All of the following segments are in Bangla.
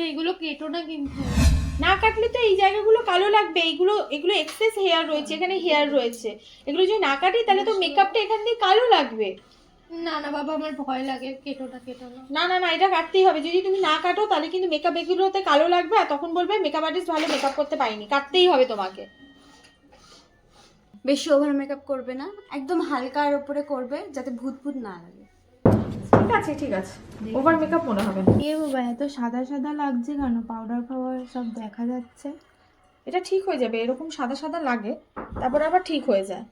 আমাকে এগুলো কেটো না কিন্তু। না কাটলে তো এই জায়গাগুলো কালো লাগবে। এইগুলো এগুলো এক্সেস হেয়ার রয়েছে এখানে হেয়ার রয়েছে। এগুলো যদি না কাটি তাহলে তো মেকআপটা এখান দিয়ে কালো লাগবে। না না বাবা আমার ভয় লাগে। কেটোটা কেটো না। না না এটা কাটতেই হবে। যদি তুমি না কাটো তাহলে কিন্তু মেকআপ এগুলোতে কালো লাগবে আর তখন বলবে মেকআপ আর্টিস্ট ভালো মেকআপ করতে পারিনি। কাটতেই হবে তোমাকে। বেশি ওভার মেকআপ করবে না। একদম হালকার উপরে করবে যাতে ভূত ভূত না লাগে। আছে ঠিক আছে। ওভার মেকআপ মনে হবে। না এ বাবা এত সাদা সাদা লাগছে কেন? পাউডার ফাউডার সব দেখা যাচ্ছে। এটা ঠিক হয়ে যাবে এরকম সাদা সাদা লাগে তারপর আবার ঠিক হয়ে যায়।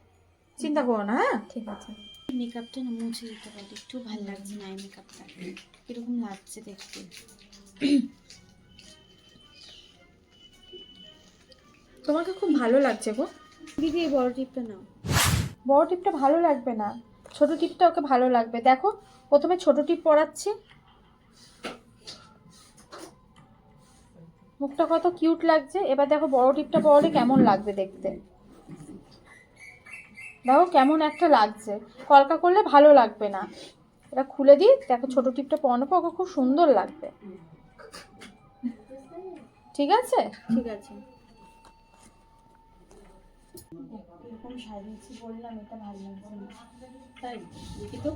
চিন্তা করো না হ্যাঁ? ঠিক আছে। মেকআপটা না মুছে দিতে পারি একটু ভালো লাগছে না এই মেকআপটা কীরকম লাগছে দেখতে। তোমাকে খুব ভালো লাগছে গো। দিদি এই বড় টিপটা নাও। বড় টিপটা ভালো লাগবে না। ছোট টিপটা ওকে ভালো লাগবে। দেখো, প্রথমে ছোট টিপ পরাচ্ছি মুখটা কত কিউট লাগছে। এবার দেখো, বড় টিপটা পরলে কেমন লাগবে দেখতে। দেখো, কেমন একটা লাগছে। কলকা করলে ভালো লাগবে না। এটা খুলে দিই। দেখো, ছোট টিপটা পরানো পর ওকে খুব সুন্দর লাগবে। ঠিক আছে? ঠিক আছে। এরকম সাজিয়েছি বললাম এটা ভালো লাগছে না তাই দেখি তো?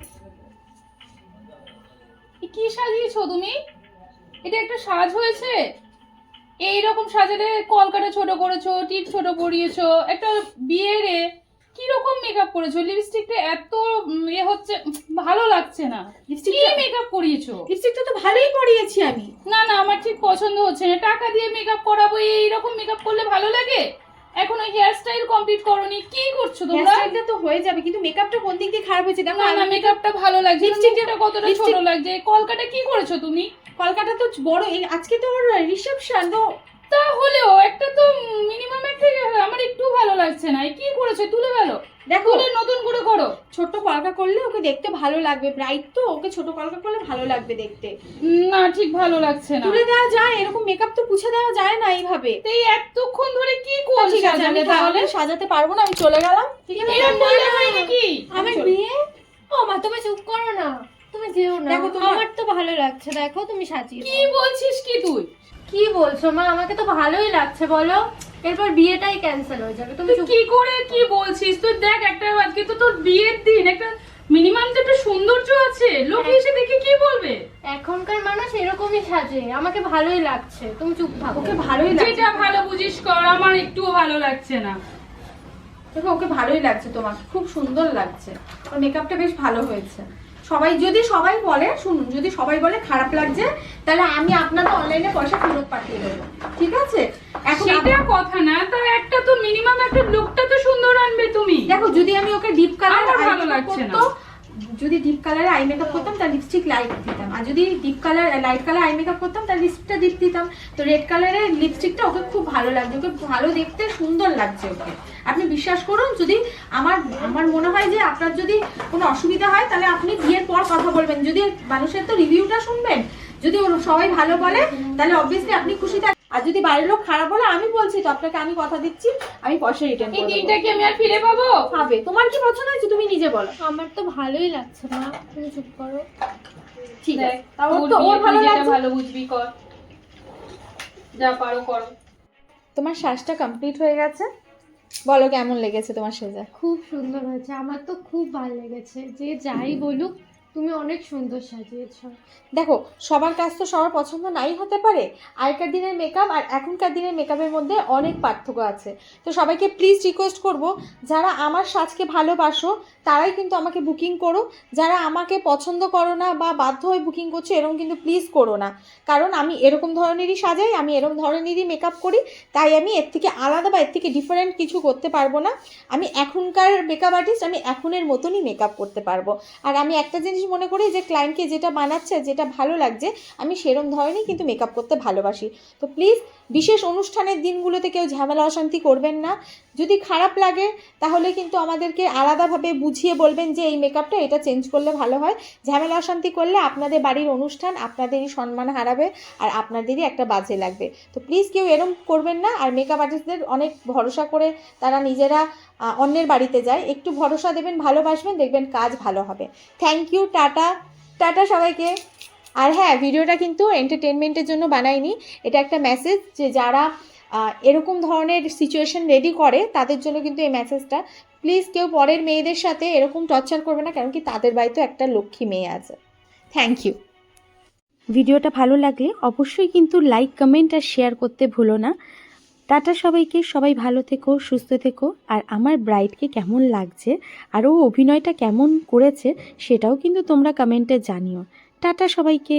কি সাজিয়েছো তুমি? এটা একটা সাজ হয়েছে? এই রকম সাজালে কলকাটা ছোট করেছ টিপ ছোট পরিয়েছো একটা বিয়েরে কি রকম মেকআপ করেছ? লিপস্টিকটা এত এ হচ্ছে ভালো লাগছে না। কি লিপস্টিকটা মেকআপ করিয়েছো? লিপস্টিকটা তো ভালোই পরিয়েছি আমি। না না আমার ঠিক পছন্দ হচ্ছে না। টাকা দিয়ে মেকআপ করাবো এই রকম মেকআপ করলে ভালো লাগে? এখনও হেয়ার স্টাইল কমপ্লিট করনি কি করছ তোমরা? হেয়ারস্টাইলটা তো হয়ে যাবে কিন্তু মেকআপটা কোন দিক দিয়ে খারাপ হয়েছে দেখো না মেকআপটা ভালো লাগছে লিপস্টিকটা কতটা ছোট লাগছে কলকাটা কি করেছ তুমি? কলকাটা তো বড় এই আজকে তো ওর রিসেপশন তো হলেও একটা তো মিনিমাম একটা আমার একটু ভালো লাগছে না কি করেছ? তুলে গেলো দেখো তুলে নতুন করে করো ছোট কলকা করলে ওকে দেখতে ভালো লাগবে ব্রাইট তো ওকে ছোট কলকা করলে ভালো লাগবে দেখতে। না ঠিক ভালো লাগছে না। তুলে দেওয়া যায় এরকম মেকআপ তো পুছে দেওয়া যায় না এইভাবে। এই এতক্ষণ ধরে কি তা করছ ঠিক আছে আমি তাহলে? সাজাতে পারব না আমি চলে গেলাম। ঠিক আছে এরকম করলে হয় নাকি? আমার বিয়ে ও মা তুমি চুপ করো না। তুমি যেও না। দেখো তোমার- আমার তো ভালো লাগছে দেখো তুমি সাজিয়ে কি বলছিস কি তুই? কি বলছো মা আমাকে তো ভালোই লাগছে বলো। এরপর বিয়েটাই ক্যান্সেল হয়ে যাবে। তুমি কি করে কি বলছিস? তুই দেখ একটা আজকে তো তোর বিয়ের দিন একটা মিনিমাম তো একটা সৌন্দর্য আছে। লোক। এসে দেখে কি বলবে? এখনকার মানুষ এরকমই সাজে। আমাকে ভালোই লাগছে। তুমি চুপ থাকো। ওকে ভালোই লাগছে। যেটা ভালো বুঝিস কর আমার একটুও ভালো লাগছে না। দেখো ওকে ভালোই লাগছে তোমাকে খুব সুন্দর লাগছে। ওর মেকআপটা বেশ ভালো হয়েছে। সবাই যদি সবাই বলে শুনুন যদি সবাই বলে খারাপ লাগছে তাহলে আমি আপনাদের অনলাইনে পয়সা ফেরত পাঠিয়ে দেবো। ঠিক আছে? সেটা কথা না তা একটা তো মিনিমাম একটা লুকটা তো সুন্দর আনবে তুমি। দেখো যদি আমি ওকে ডিপ কালার ভালো লাগছে না। যদি ডিপ কালারে আই মেকআপ করতাম তাহলে লিপস্টিক লাইট দিতাম। আর যদি deep colour light colour eye makeup করতাম তার লিপস্টিকটা ডিপ দিতাম। তো রেড কালারের লিপস্টিকটা ওকে খুব ভালো লাগছে ওকে ভালো দেখতে সুন্দর লাগছে ওকে। আপনি বিশ্বাস করুন যদি আমার আমার মনে হয় যে আপনার যদি কোনো অসুবিধা হয় তাহলে আপনি বিয়ের পর কথা বলবেন। যদি মানুষের তো রিভিউটা শুনবেন যদি সবাই ভালো বলে তাহলে অবভিয়াসলি আপনি খুশি থাকবেন। আর যদি বাড়ির লোক খারাপ বলে আমি বলছি তো আপনাকে আমি কথা দিচ্ছি আমি পয়সা রিটার্ন এই দিনটা কি আমি আর ফিরে পাবো? পাবে। তোমার কি পছন্দ হয়েছে? তুমি নিজে বলো। আমার তো ভালোই লাগছে মা। তুমি চুপ করো। ঠিক আছে। তা ওর তোর তো ওর ভালো লাগছে। ভালো বুঝবি কর। যা পারো করো। তোমার শ্বাসটা কমপ্লিট হয়ে গেছে? বলো কেমন লেগেছে তোমার সেজা? খুব সুন্দর হয়েছে। আমার তো খুব ভালো লেগেছে। যে যাই বলুক তুমি অনেক সুন্দর সাজিয়েছ। দেখো, সবার কাছ তো সবার পছন্দ নাই হতে পারে। আগেকার দিনের মেকআপ আর এখনকার দিনের মেকআপের মধ্যে অনেক পার্থক্য আছে। তো সবাইকে প্লিজ রিকোয়েস্ট করব, যারা আমার সাজকে ভালোবাসো, তারাই কিন্তু আমাকে বুকিং করো যারা আমাকে পছন্দ করো না বা বাধ্য হয়ে বুকিং করছ, এরকম কিন্তু প্লিজ করো না। কারণ আমি এরকম ধরনেরই সাজাই, আমি এরকম ধরনেরই মেকআপ করি, তাই আমি এর থেকে আলাদা বা এর থেকে ডিফারেন্ট কিছু করতে পারব না। আমি এখনকার মেকআপ আর্টিস্ট আমি এখনের মতনই মেকআপ করতে পারব। আর আমি একটা জিনিস মনে করি যে ক্লায়েন্টকে যেটা বানাচ্ছে, যেটা ভালো লাগছে, আমি সেরম ধরনেরই কিন্তু মেকআপ করতে ভালোবাসি। তো প্লিজ বিশেষ অনুষ্ঠানের দিনগুলোতে কেউ ঝামেলা অশান্তি করবেন না। যদি খারাপ লাগে, তাহলে কিন্তু আমাদেরকে আলাদাভাবে বুঝিয়ে বলবেন যে এই মেকআপটা এটা চেঞ্জ করলে ভালো হয়। ঝামেলা অশান্তি করলে আপনাদের বাড়ির অনুষ্ঠান আপনাদেরই সম্মান হারাবে আর আপনাদেরই একটা বাজে লাগবে। তো প্লিজ কেউ এরম করবেন না আর মেকআপ আর্টিস্টদের অনেক ভরসা করে তারা নিজেরা অন্যের বাড়িতে যায়। একটু ভরসা দেবেন, ভালোবাসবেন, দেখবেন কাজ ভালো হবে। Thank you tata. টাটা সবাইকে। আর হ্যাঁ ভিডিওটা কিন্তু এন্টারটেনমেন্টের জন্য বানাইনি। এটা একটা মেসেজ যে যারা এরকম ধরনের সিচুয়েশন রেডি করে, তাদের জন্য কিন্তু এই মেসেজটা প্লিজ কেউ পরের মেয়েদের সাথে এরকম টর্চার করবে না, কারণ কি তাদের বাড়িতে একটা লক্ষ্মী মেয়ে আছে। থ্যাংক ইউ ভিডিওটা ভালো লাগলে অবশ্যই কিন্তু লাইক কমেন্ট আর শেয়ার করতে ভুলো না। টাটা সবাইকে, সবাই ভালো থেকো, সুস্থ থেকো। আর আমার ব্রাইডকে কেমন লাগছে আর ও অভিনয়টা কেমন করেছে, সেটাও কিন্তু তোমরা কমেন্টে জানিও। টাটা সবাইকে।